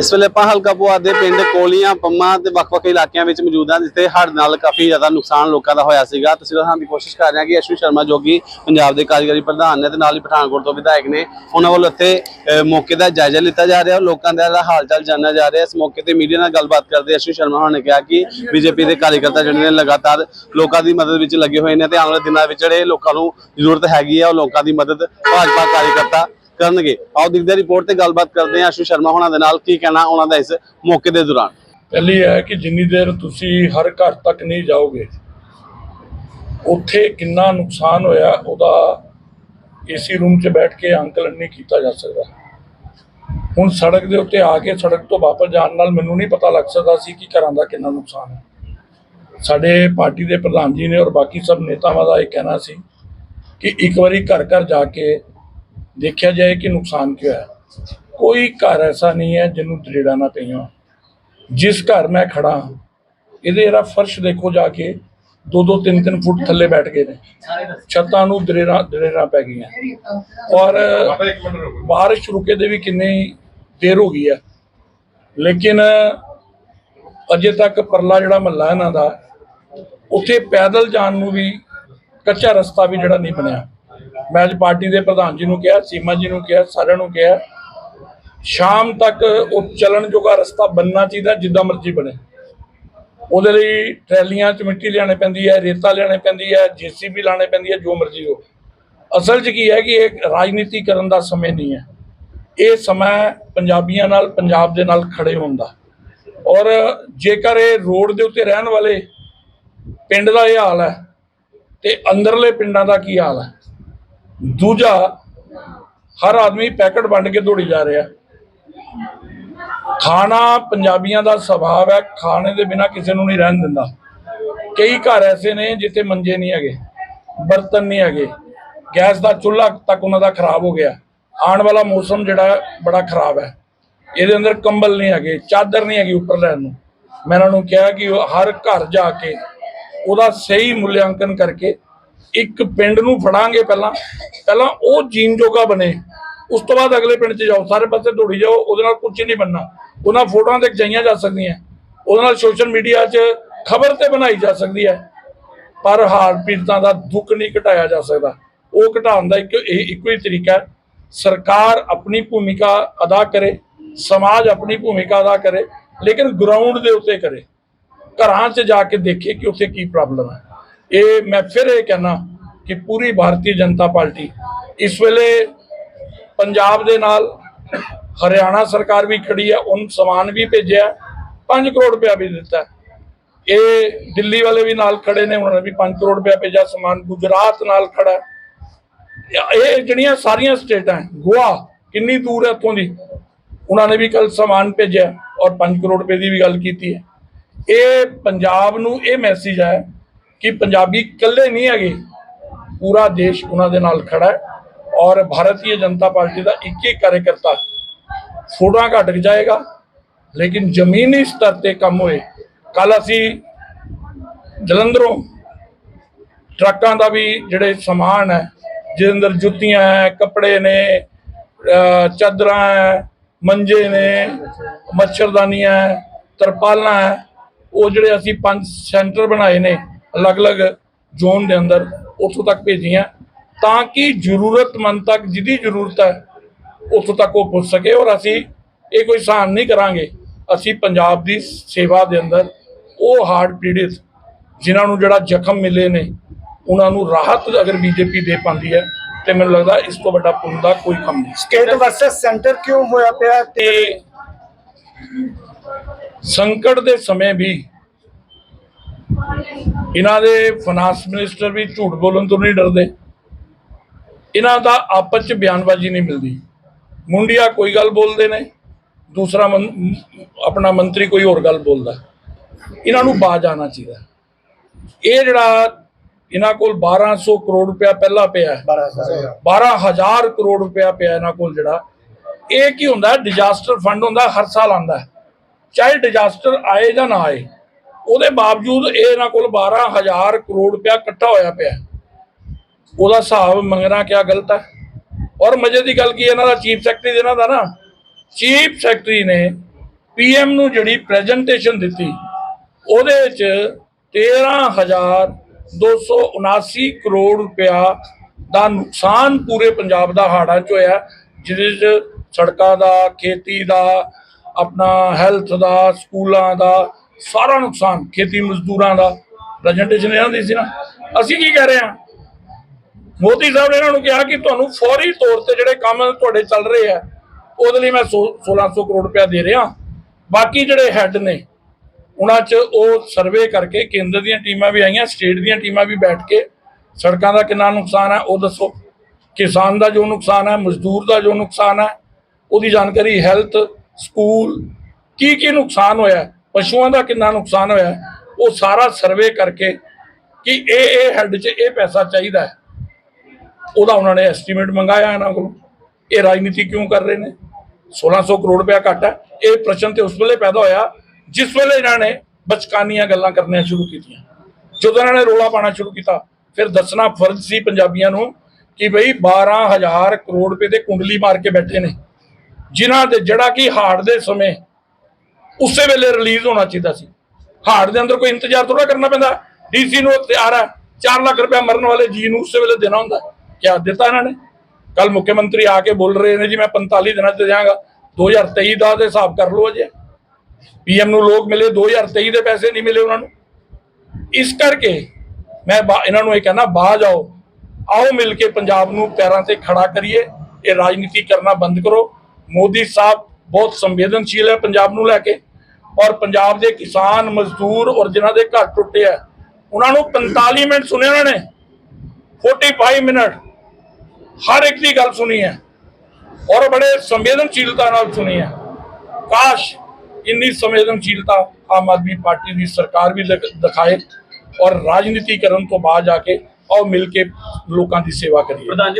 ਇਸ ਵੇਲੇ ਆਪਾਂ ਹਲਕਾ ਪੁਆ ਦੇ ਪਿੰਡ ਕੋਲੀਆਂ, ਪੰਮਾ ਤੇ ਵੱਖ-ਵੱਖ ਇਲਾਕਿਆਂ ਵਿੱਚ ਮੌਜੂਦ ਹਾਂ, ਜਿੱਥੇ ਹੜ੍ਹ ਨਾਲ ਕਾਫੀ ਜ਼ਿਆਦਾ ਨੁਕਸਾਨ ਲੋਕਾਂ ਦਾ ਹੋਇਆ ਸੀਗਾ। ਤੁਸੀਂ ਦਿਖਾਉਣ ਦੀ ਕੋਸ਼ਿਸ਼ ਕਰ ਰਹੇ ਹਾਂ ਕਿ ਅਸ਼ੂ ਸ਼ਰਮਾ ਜੋਗੀ ਪੰਜਾਬ ਦੇ ਕਾਰਜਕਾਰੀ ਪ੍ਰਧਾਨ ਨੇ ਤੇ ਨਾਲ ਹੀ ਪਠਾਨਕੋਟ ਤੋਂ ਵਿਧਾਇਕ ਨੇ, ਉਹਨਾਂ ਵੱਲੋਂ ਇੱਥੇ ਮੌਕੇ ਦਾ ਜਾਇਜ਼ਾ ਲਿੱਤਾ ਜਾ ਰਿਹਾ। ਲੋਕਾਂ ਦਾ ਇਹਦਾ ਹਾਲ ਚਾਲ ਜਾਣਿਆ ਜਾ ਰਿਹਾ। ਇਸ ਮੌਕੇ ਤੇ ਮੀਡੀਆ ਨਾਲ ਗੱਲਬਾਤ ਕਰਦੇ ਅਸ਼ੂ ਸ਼ਰਮਾ ਹੋਣਾ ਨੇ ਕਿਹਾ ਕਿ ਬੀਜੇਪੀ ਦੇ ਕਾਰਜਕਰਤਾ ਜਿਹੜੇ ਨੇ ਲਗਾਤਾਰ ਲੋਕਾਂ ਦੀ ਮਦਦ ਵਿੱਚ ਲੱਗੇ ਹੋਏ ਨੇ ਤੇ ਆਉਣ ਵਾਲੇ ਦਿਨਾਂ ਵਿੱਚ ਜਿਹੜੇ ਲੋਕਾਂ ਨੂੰ ਜ਼ਰੂਰਤ ਹੈਗੀ ਹੈ ਉਹ ਲੋਕਾਂ ਦੀ ਮਦਦ ਭਾਜਪਾ ਕਾਰਜਕਰਤਾ ਕਰਨਗੇ। ਆਓ ਦਿਖਦੇ ਰਿਪੋਰਟ ਤੇ ਗੱਲਬਾਤ ਕਰਦੇ ਹਾਂ ਅਸ਼ੂ ਸ਼ਰਮਾ ਹੋਣਾ ਦੇ ਨਾਲ ਕੀ ਕਹਿਣਾ ਉਹਨਾਂ ਦਾ ਇਸ ਮੌਕੇ ਦੇ ਦੌਰਾਨ। ਪਹਿਲੀ ਹੈ ਕਿ ਜਿੰਨੀ ਦੇਰ ਤੁਸੀਂ ਹਰ ਘਰ ਤੱਕ ਨਹੀਂ ਜਾਓਗੇ, ਉੱਥੇ ਕਿੰਨਾ ਨੁਕਸਾਨ ਹੋਇਆ ਉਹਦਾ ਏਸੀ ਰੂਮ 'ਚ ਬੈਠ ਕੇ ਅੰਕਲਨ ਨਹੀਂ ਕੀਤਾ ਜਾ ਸਕਦਾ। ਹੁਣ ਸੜਕ ਦੇ ਉੱਤੇ ਆ ਕੇ ਸੜਕ ਤੋਂ ਵਾਪਸ ਜਾਣ ਨਾਲ ਮੈਨੂੰ ਨਹੀਂ ਪਤਾ ਲੱਗ ਸਕਦਾ ਸੀ ਕਿ ਘਰਾਂ ਦਾ ਕਿੰਨਾ ਨੁਕਸਾਨ ਹੈ। ਸਾਡੇ ਪਾਰਟੀ ਦੇ ਪ੍ਰਧਾਨ ਜੀ ਨੇ ਔਰ ਬਾਕੀ ਸਭ ਨੇਤਾਵਾਂ ਦਾ ਇਹ ਕਹਿਣਾ ਸੀ ਕਿ ਇੱਕ ਵਾਰੀ ਘਰ ਘਰ ਜਾ ਕੇ ਦੇਖਿਆ ਜਾਏ ਕਿ ਨੁਕਸਾਨ ਕੀ ਹੋਇਆ ਕੋਈ ਘਰ ਐਸਾ ਨਹੀਂ ਹੈ ਜਿਹਨੂੰ ਦਰੇੜਾਂ ਨਾ ਪਈਆਂ ਜਿਸ ਘਰ ਮੈਂ ਖੜਾ ਇਹਦੇ ਜਿਹੜਾ ਫਰਸ਼ ਦੇਖੋ ਜਾ ਕੇ ਦੋ ਦੋ ਤਿੰਨ ਤਿੰਨ ਫੁੱਟ ਥੱਲੇ ਬੈਠ ਗਏ ਨੇ। ਛੱਤਾਂ ਨੂੰ ਦਰੇਰਾਂ ਦਰੇਰਾਂ ਪੈ ਗਈਆਂ। ਔਰ ਬਾਰਿਸ਼ ਰੁਕੇ ਦੇ ਵੀ ਕਿੰਨੀ ਦੇਰ ਹੋ ਗਈ ਹੈ। ਲੇਕਿਨ ਅਜੇ ਤੱਕ ਪਰਲਾ ਜਿਹੜਾ ਮਹੱਲਾ ਇਹਨਾਂ ਦਾ, ਉੱਥੇ ਪੈਦਲ ਜਾਣ ਨੂੰ ਵੀ ਕੱਚਾ ਰਸਤਾ ਵੀ ਜਿਹੜਾ ਨਹੀਂ ਬਣਿਆ। ਮੈਂ ਅੱਜ ਪਾਰਟੀ ਦੇ ਪ੍ਰਧਾਨ ਜੀ ਨੂੰ ਕਿਹਾ, ਸੀਮਾ ਜੀ ਨੂੰ ਕਿਹਾ, ਸਾਰਿਆਂ ਨੂੰ ਕਿਹਾ, ਸ਼ਾਮ ਤੱਕ ਉਹ ਚੱਲਣ ਜੋਗਾ ਰਸਤਾ ਬੰਨਣਾ ਚਾਹੀਦਾ ਜਿੱਦਾਂ ਮਰਜ਼ੀ ਬਣੇ। ਉਹਦੇ ਲਈ ਟਰੈਲੀਆਂ ਚ ਮਿੱਟੀ ਲਿਆਣੇ ਪੈਂਦੀ ਹੈ, ਰੇਤਾ ਲਿਆਣੇ ਪੈਂਦੀ ਹੈ, ਜੀਸੀਬੀ ਲਾਣੇ ਪੈਂਦੀ ਹੈ, ਜੋ ਮਰਜ਼ੀ ਹੋ। ਅਸਲ 'ਚ ਕੀ ਹੈ ਕਿ ਇਹ ਰਾਜਨੀਤੀ ਕਰਨ ਦਾ ਸਮੇਂ ਨਹੀਂ ਹੈ। ਇਹ ਸਮਾਂ ਪੰਜਾਬੀਆਂ ਨਾਲ, ਪੰਜਾਬ ਦੇ ਨਾਲ ਖੜੇ ਹੋਣ ਦਾ। ਔਰ ਜੇਕਰ ਇਹ ਰੋਡ ਦੇ ਉੱਤੇ ਰਹਿਣ ਵਾਲੇ, ਪਿੰਡ ਦਾ ਇਹ ਹਾਲ ਹੈ ਤੇ ਅੰਦਰਲੇ ਪਿੰਡਾਂ ਦਾ ਕੀ ਹਾਲ ਹੈ? ਦੂਜਾ, ਹਰ ਆਦਮੀ ਪੈਕਟ ਵੰਡ ਕੇ ਦੌੜੀ ਜਾ ਰਿਹਾ। ਖਾਣਾ ਪੰਜਾਬੀਆਂ ਦਾ ਸੁਭਾਅ ਹੈ, ਖਾਣੇ ਦੇ ਬਿਨਾ ਕਿਸੇ ਨੂੰ ਨਹੀਂ ਰਹਿਣ ਦਿੰਦਾ। ਕਈ ਘਰ ਐਸੇ ਨੇ ਜਿੱਥੇ ਮੰਜੇ ਨਹੀਂ ਹੈਗੇ, ਬਰਤਨ ਨਹੀਂ ਹੈਗੇ, ਗੈਸ ਦਾ ਚੁੱਲ੍ਹਾ ਤੱਕ ਉਹਨਾਂ ਦਾ ਖਰਾਬ ਹੋ ਗਿਆ। ਆਉਣ ਵਾਲਾ ਮੌਸਮ ਜਿਹੜਾ ਬੜਾ ਖਰਾਬ ਹੈ। ਇਹਦੇ ਅੰਦਰ ਕੰਬਲ ਨਹੀਂ ਹੈਗੇ, ਚਾਦਰ ਨਹੀਂ ਹੈਗੀ ਉੱਪਰ ਲੈਣ ਨੂੰ। ਮੈਂ ਉਹਨਾਂ ਨੂੰ ਕਿਹਾ ਕਿ ਉਹ ਹਰ ਘਰ ਜਾ ਕੇ ਉਹਦਾ ਸਹੀ ਮੁੱਲਿਆਂਕਨ ਕਰਕੇ ਇੱਕ ਪਿੰਡ ਨੂੰ ਫੜਾਂਗੇ ਪਹਿਲਾਂ ਪਹਿਲਾਂ ਉਹ ਜੀਨ ਜੋਗਾ ਬਣੇ। ਉਸ ਤੋਂ ਬਾਅਦ ਅਗਲੇ ਪਿੰਡ 'ਚ ਜਾਓ, ਸਾਰੇ ਪਾਸੇ ਦੌੜੀ ਜਾਓ, ਉਹਦੇ ਨਾਲ ਕੁਝ ਨਹੀਂ ਬਣਨਾ। ਉਹਨਾਂ ਫੋਟੋਆਂ ਤੇ ਖਿਚਾਈਆਂ ਜਾ ਸਕਦੀਆਂ। ਉਹਦੇ ਨਾਲ ਸੋਸ਼ਲ ਮੀਡੀਆ 'ਚ ਖਬਰ ਤੇ ਬਣਾਈ ਜਾ ਸਕਦੀ ਹੈ। ਪਰ ਹਾਰ ਪੀੜਤਾਂ ਦਾ ਦੁੱਖ ਨਹੀਂ ਘਟਾਇਆ ਜਾ ਸਕਦਾ। ਉਹ ਘਟਾਉਣ ਦਾ ਇੱਕ, ਇਹ ਇੱਕੋ ਹੀ ਤਰੀਕਾ ਹੈ। ਸਰਕਾਰ ਆਪਣੀ ਭੂਮਿਕਾ ਅਦਾ ਕਰੇ, ਸਮਾਜ ਆਪਣੀ ਭੂਮਿਕਾ ਅਦਾ ਕਰੇ, ਲੇਕਿਨ ਗਰਾਊਂਡ ਦੇ ਉੱਤੇ ਕਰੇ। ਘਰਾਂ 'ਚ ਜਾ ਕੇ ਦੇਖੇ ਕਿ ਉੱਥੇ ਕੀ ਪ੍ਰੋਬਲਮ ਹੈ। ਇਹ ਮੈਂ ਫਿਰ ਇਹ ਕਹਿਣਾ ਕਿ ਪੂਰੀ ਭਾਰਤੀ ਜਨਤਾ ਪਾਰਟੀ ਇਸ ਵੇਲੇ ਪੰਜਾਬ ਦੇ ਨਾਲ ਹਰਿਆਣਾ ਸਰਕਾਰ ਵੀ ਖੜੀ ਹੈ, ਉਹਨ ਸਮਾਨ ਵੀ ਭੇਜਿਆ 5 ਕਰੋੜ ਰੁਪਇਆ ਵੀ ਦਿੱਤਾ ਇਹ ਦਿੱਲੀ ਵਾਲੇ ਵੀ ਨਾਲ ਖੜੇ ਨੇ, ਉਹਨਾਂ ਨੇ ਵੀ 5 ਕਰੋੜ ਰੁਪਇਆ ਭੇਜਿਆ, ਸਮਾਨ ਗੁਜਰਾਤ ਨਾਲ ਖੜਾ ਇਹ ਜਿਹੜੀਆਂ ਸਾਰੀਆਂ ਸਟੇਟਾਂ ਗੋਆ ਕਿੰਨੀ ਦੂਰ ਹੈ ਉੱਥੋਂ ਦੀ, ਉਹਨਾਂ ਨੇ ਵੀ ਕੱਲ ਸਮਾਨ ਭੇਜਿਆ ਔਰ 5 ਕਰੋੜ ਰੁਪਏ ਦੀ ਵੀ ਗੱਲ ਕੀਤੀ ਹੈ। ਇਹ ਪੰਜਾਬ ਨੂੰ ਇਹ ਮੈਸੇਜ ਹੈ ਕਿ ਪੰਜਾਬੀ ਇਕੱਲੇ ਨਹੀਂ ਹੈਗੇ, ਪੂਰਾ ਦੇਸ਼ ਉਹਨਾਂ ਦੇ ਨਾਲ ਖੜਾ ਹੈ ਔਰ ਭਾਰਤੀ ਜਨਤਾ ਪਾਰਟੀ ਦਾ ਇੱਕ ਇੱਕ ਕਾਰਜਕਰਤਾ ਫੋਟੋਆਂ ਘਟ ਜਾਏਗਾ ਲੇਕਿਨ ਜ਼ਮੀਨੀ ਸਤਰ ਤੇ ਕੰਮ ਹੋਏ। ਕੱਲ ਅਸੀਂ ਜਲੰਧਰੋਂ ਟਰੱਕਾਂ ਦਾ ਵੀ ਜਿਹੜੇ ਸਮਾਨ ਹੈ, ਜਿਹਦੇ ਅੰਦਰ ਜੁੱਤੀਆਂ ਹੈ, ਕੱਪੜੇ ਨੇ ਚਾਦਰਾਂ ਹੈ, ਮੰਜੇ ਨੇ, ਮੱਛਰਦਾਨੀਆਂ ਹੈ, ਤਰਪਾਲਾਂ ਹੈ, ਉਹ ਜਿਹੜੇ ਅਸੀਂ ਪੰਜ ਸੈਂਟਰ ਬਣਾਏ ਨੇ ਅਲੱਗ-ਅਲੱਗ ਜ਼ੋਨ ਦੇ ਅੰਦਰ ਉੱਥੋਂ ਤੱਕ ਭੇਜੀਆਂ ਤਾਂ ਕਿ ਜ਼ਰੂਰਤਮੰਦ ਤੱਕ ਜਿਹਦੀ ਜ਼ਰੂਰਤ ਹੈ ਉੱਥੋਂ ਤੱਕ ਉਹ ਪੁੱਜ ਸਕੇ ਔਰ ਅਸੀਂ ਇਹ ਕੋਈ ਸਹਾਨ ਨਹੀਂ ਕਰਾਂਗੇ। ਅਸੀਂ ਪੰਜਾਬ ਦੀ ਸੇਵਾ ਦੇ ਅੰਦਰ ਉਹ ਹਾਰਟ ਪੀੜਿਤ ਜਿਨ੍ਹਾਂ ਨੂੰ ਜਿਹੜਾ ਜ਼ਖਮ ਮਿਲੇ ਨੇ ਉਹਨਾਂ ਨੂੰ ਰਾਹਤ ਅਗਰ ਬੀਜੇਪੀ ਦੇ ਪਾਉਂਦੀ ਹੈ ਤੇ ਮੈਨੂੰ ਲੱਗਦਾ ਇਸ ਤੋਂ ਵੱਡਾ ਪੁੰਨ ਦਾ ਕੋਈ ਕੰਮ ਨਹੀਂ। ਸਟੇਟ ਵਰਸਸ ਸੈਂਟਰ ਕਿਉਂ ਹੋਇਆ ਪਿਆ ਤੇ ਸੰਕਟ ਦੇ ਸਮੇਂ ਵੀ ਇਹਨਾਂ ਦੇ ਫਾਈਨਾਂਸ ਮਿਨਿਸਟਰ ਵੀ ਝੂਠ ਬੋਲਣ ਤੋਂ ਨਹੀਂ ਡਰਦੇ। ਇਹਨਾਂ ਦਾ ਆਪਸ ਚ ਬਿਆਨਬਾਜ਼ੀ ਨਹੀਂ ਮਿਲਦੀ। ਮੁੰਡਿਆ ਕੋਈ ਗੱਲ ਬੋਲਦੇ ਨੇ ਦੂਸਰਾ ਆਪਣਾ ਮੰਤਰੀ ਕੋਈ ਹੋਰ ਗੱਲ ਬੋਲਦਾ। ਇਹਨਾਂ ਨੂੰ ਬਾਜ ਆਣਾ ਚਾਹੀਦਾ। ਇਹ ਜਿਹੜਾ ਇਹਨਾਂ ਕੋਲ 1200 ਕਰੋੜ ਰੁਪਇਆ ਪਹਿਲਾਂ ਪਿਆ ਹੈ। 12000 ਕਰੋੜ ਰੁਪਇਆ ਪਿਆ ਇਹਨਾਂ ਕੋਲ ਜਿਹੜਾ। ਇਹ ਕੀ ਹੁੰਦਾ? ਡਿਜ਼ਾਸਟਰ ਫੰਡ ਹੁੰਦਾ ਹਰ ਸਾਲ ਆਂਦਾ ਹੈ। ਚਾਹੇ ਡਿਜ਼ਾਸਟਰ ਆਏ ਜਾਂ ਨਾ ਆਏ ਉਹਦੇ ਬਾਵਜੂਦ ਇਹਨਾਂ ਕੋਲ 12000 ਕਰੋੜ ਰੁਪਇਆ ਇਕੱਠਾ ਹੋਇਆ ਪਿਆ। ਉਹਦਾ ਹਿਸਾਬ ਮੰਗਣਾ ਕਿਆ ਗਲਤ ਹੈ? ਔਰ ਮਜ਼ੇ ਦੀ ਗੱਲ ਕੀ ਇਹਨਾਂ ਦਾ ਚੀਫ ਸੈਕਟਰੀ ਇਹਨਾਂ ਦਾ ਨਾ। ਚੀਫ ਸੈਕਟਰੀ ਨੇ ਪੀਐਮ ਨੂੰ ਜਿਹੜੀ ਪ੍ਰੈਜੈਂਟੇਸ਼ਨ ਦਿੱਤੀ, ਉਹਦੇ ਵਿੱਚ 13279 ਕਰੋੜ ਰੁਪਇਆ ਦਾ ਨੁਕਸਾਨ ਪੂਰੇ ਪੰਜਾਬ ਦਾ ਹਾੜਾਂ 'ਚ ਹੋਇਆ, ਜਿਹਦੇ 'ਚ ਸੜਕਾਂ ਦਾ, ਖੇਤੀ ਦਾ, ਆਪਣਾ ਹੈਲਥ ਦਾ, ਸਕੂਲਾਂ ਦਾ ਸਾਰਾ ਨੁਕਸਾਨ ਖੇਤੀ ਮਜ਼ਦੂਰਾਂ ਦਾ ਪ੍ਰੈਜੈਂਟੇਸ਼ਨ ਇਹਨਾਂ ਦੀ ਸੀ ਨਾ। ਅਸੀਂ ਕੀ ਕਹਿ ਰਹੇ ਹਾਂ? ਮੋਦੀ ਸਾਹਿਬ ਨੇ ਇਹਨਾਂ ਨੂੰ ਕਿਹਾ ਕਿ ਤੁਹਾਨੂੰ ਫੌਰੀ ਤੌਰ ਤੇ ਜਿਹੜੇ ਕੰਮ ਤੁਹਾਡੇ ਚੱਲ ਰਹੇ ਆ, ਉਹਦੇ ਲਈ ਮੈਂ ਸੌ- 1600 ਕਰੋੜ ਰੁਪਇਆ ਦੇ ਰਿਹਾ। ਬਾਕੀ ਜਿਹੜੇ ਹੈੱਡ ਨੇ, ਉਹਨਾਂ 'ਚ ਉਹ ਸਰਵੇ ਕਰਕੇ ਕੇਂਦਰ ਦੀਆਂ ਟੀਮਾਂ ਵੀ ਆਈਆਂ, ਸਟੇਟ ਦੀਆਂ ਟੀਮਾਂ ਵੀ ਬੈਠ ਕੇ ਸੜਕਾਂ ਦਾ ਕਿੰਨਾ ਨੁਕਸਾਨ ਹੈ ਉਹ ਦੱਸੋ। ਕਿਸਾਨ ਦਾ ਜੋ ਨੁਕਸਾਨ ਹੈ ਮਜ਼ਦੂਰ ਦਾ ਜੋ ਨੁਕਸਾਨ ਹੈ ਉਹਦੀ ਜਾਣਕਾਰੀ ਹੈਲਥ, ਸਕੂਲ ਕੀ ਕੀ ਨੁਕਸਾਨ ਹੋਇਆ? ਪਸ਼ੂਆਂ ਦਾ ਕਿੰਨਾ ਨੁਕਸਾਨ ਹੋਇਆ ਉਹ ਸਾਰਾ ਸਰਵੇ ਕਰਕੇ ਕਿ ਇਹ ਇਹ ਹੈੱਡ 'ਚ ਇਹ ਪੈਸਾ ਚਾਹੀਦਾ ਹੈ। ਉਹਦਾ ਉਹਨਾਂ ਨੇ ਐਸਟੀਮੇਟ ਮੰਗਾਇਆ ਇਹਨਾਂ ਕੋਲ। ਇਹ ਰਾਜਨੀਤੀ ਕਿਉਂ ਕਰ ਰਹੇ ਨੇ? 1600 ਕਰੋੜ ਰੁਪਇਆ ਘੱਟ ਹੈ। ਇਹ ਪ੍ਰਸ਼ਨ ਤੇ ਉਸ ਵੇਲੇ ਪੈਦਾ ਹੋਇਆ, ਜਿਸ ਵੇਲੇ ਇਹਨਾਂ ਨੇ ਬਚਕਾਨੀਆਂ ਗੱਲਾਂ ਕਰਨੀਆਂ ਸ਼ੁਰੂ ਕੀਤੀਆਂ। ਜਦੋਂ ਇਹਨਾਂ ਨੇ ਰੋਲਾ ਪਾਣਾ ਸ਼ੁਰੂ ਕੀਤਾ, ਫਿਰ ਦੱਸਣਾ ਫਰਜ਼ ਸੀ ਪੰਜਾਬੀਆਂ ਨੂੰ ਕਿ ਬਈ 12000 ਕਰੋੜ ਰੁਪਏ ਦੇ ਕੁੰਡਲੀ ਮਾਰ ਕੇ ਬੈਠੇ ਨੇ। ਜਿਨ੍ਹਾਂ ਦੇ ਜਿਹੜਾ ਕਿ ਹਾਰਟ ਦੇ ਸਮੇਂ ਉਸੇ ਵੇਲੇ ਰਿਲੀਜ਼ ਹੋਣਾ ਚਾਹੀਦਾ ਸੀ। ਹਾਰਟ ਦੇ ਅੰਦਰ ਕੋਈ ਇੰਤਜ਼ਾਰ ਥੋੜਾ ਕਰਨਾ ਪੈਂਦਾ। ਡੀਸੀ ਨੂੰ ਤਿਆਰ ਹੈ। 4 ਲੱਖ ਰੁਪਏ ਮਰਨ ਵਾਲੇ ਜੀ ਨੂੰ ਉਸੇ ਵੇਲੇ ਦੇਣਾ ਹੁੰਦਾ। ਕਿਆ ਦਿੱਤਾ ਇਹਨਾਂ ਨੇ? ਕੱਲ ਮੁੱਖ ਮੰਤਰੀ ਆ ਕੇ ਬੋਲ ਰਹੇ ਨੇ ਜੀ, ਮੈਂ 45 ਦਿਨਾਂ 'ਚ ਦੇ ਦਿਆਂਗਾ। 2023 ਦਾ ਤੇ ਹਿਸਾਬ ਕਰ ਲਓ ਅਜੇ। ਪੀਐਮ ਨੂੰ ਲੋਕ ਮਿਲੇ 2023 ਦੇ ਪੈਸੇ ਨਹੀਂ ਮਿਲੇ ਉਹਨਾਂ ਨੂੰ। ਇਸ ਕਰਕੇ ਮੈਂ ਬਾ- ਇਹਨਾਂ ਨੂੰ ਇਹ ਕਹਿਣਾ ਬਾਹ ਜਾਓ। ਆਓ ਮਿਲ ਕੇ ਪੰਜਾਬ ਨੂੰ ਪੈਰਾਂ ਤੇ ਖੜਾ ਕਰੀਏ। ਇਹ ਰਾਜਨੀਤੀ ਕਰਨਾ ਬੰਦ ਕਰੋ। ਮੋਦੀ ਸਾਹਿਬ ਬਹੁਤ ਸੰਵੇਦਨਸ਼ੀਲ ਹੈ ਪੰਜਾਬ ਨੂੰ ਲੈ ਕੇ। ਔਰ ਪੰਜਾਬ ਦੇ ਕਿਸਾਨ, ਮਜ਼ਦੂਰ ਔਰ ਜਿਨ੍ਹਾਂ ਦੇ ਘਰ ਟੁੱਟੇ ਆ, ਉਹਨਾਂ ਨੂੰ 45 ਮਿੰਟ ਸੁਣੇ ਉਹਨਾਂ ਨੇ 45 ਮਿੰਟ ਹਰ ਇੱਕ ਦੀ ਗੱਲ ਸੁਣੀ ਹੈ ਔਰ ਬੜੇ ਸੰਵੇਦਨਸ਼ੀਲਤਾ ਨਾਲ ਸੁਣੀ ਹੈ। ਕਾਸ਼ ਇੰਨੀ ਸੰਵੇਦਨਸ਼ੀਲਤਾ ਆਮ ਆਦਮੀ ਪਾਰਟੀ ਦੀ ਸਰਕਾਰ ਵੀ ਦਿਖਾਏ ਔਰ ਰਾਜਨੀਤੀ ਕਰਨ ਤੋਂ ਬਾਅਦ ਜਾ ਕੇ ਆਓ ਮਿਲ ਕੇ ਲੋਕਾਂ ਦੀ ਸੇਵਾ ਕਰੀਏ।